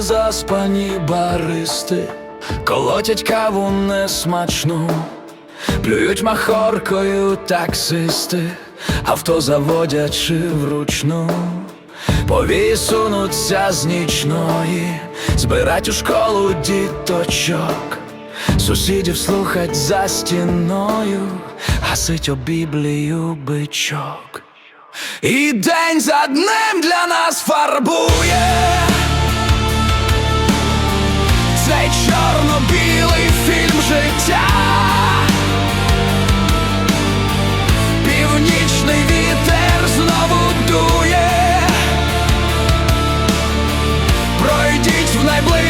заспані баристи, колотять каву несмачну, плюють махоркою таксисти, авто заводячи вручну, повії сунуться з нічної, збирать у школу діточок, сусідів слухать за стіною, гасить о Біблію бичок. І день за днем для нас фарбує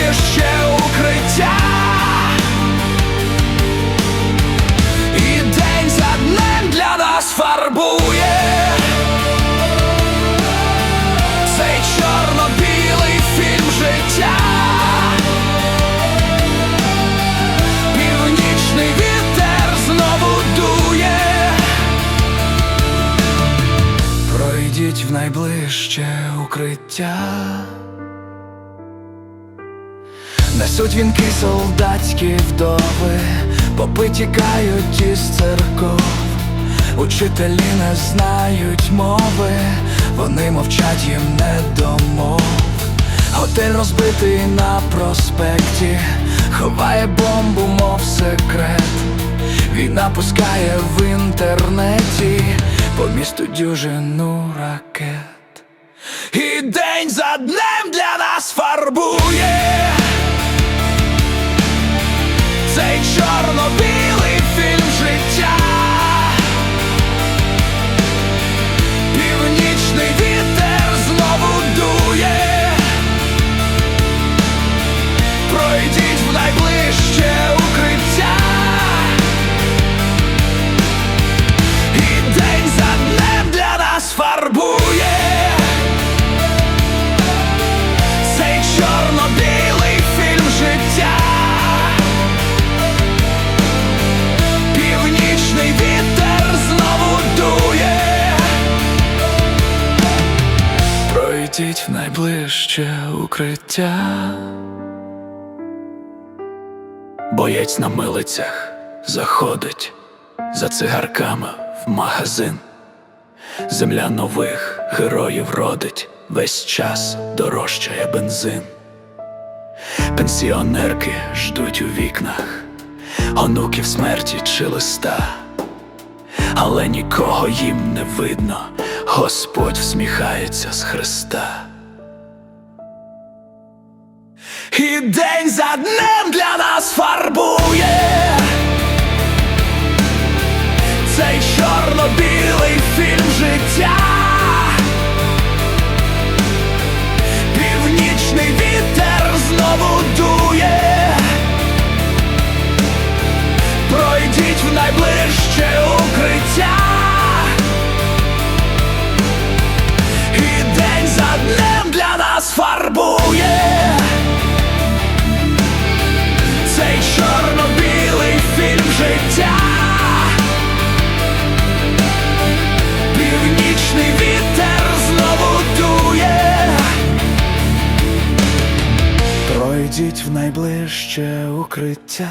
найближче укриття. І день за днем для нас фарбує. Цей чорно-білий фільм життя. Північний вітер знову дує. Пройдіть в найближче укриття. Несуть вінки солдатські вдови, попи тікають із церков. Учителі не знають мови, вони мовчать їм не домов. Готель розбитий на проспекті, ховає бомбу, мов секрет. Війна пускає в інтернеті по місту дюжину ракет. І день за днем для нас фарбує укриття. Боєць на милицях заходить за цигарками в магазин. Земля нових героїв родить, весь час дорожчає бензин. Пенсіонерки ждуть у вікнах, онуків смерті чи листа, але нікого їм не видно, Господь всміхається з Христа. І день за днем для нас фарбує цей чорно-білий фільм життя. Північний вітер знову дує. Пройдіть в найближче укриття. Пройдіть в найближче укриття.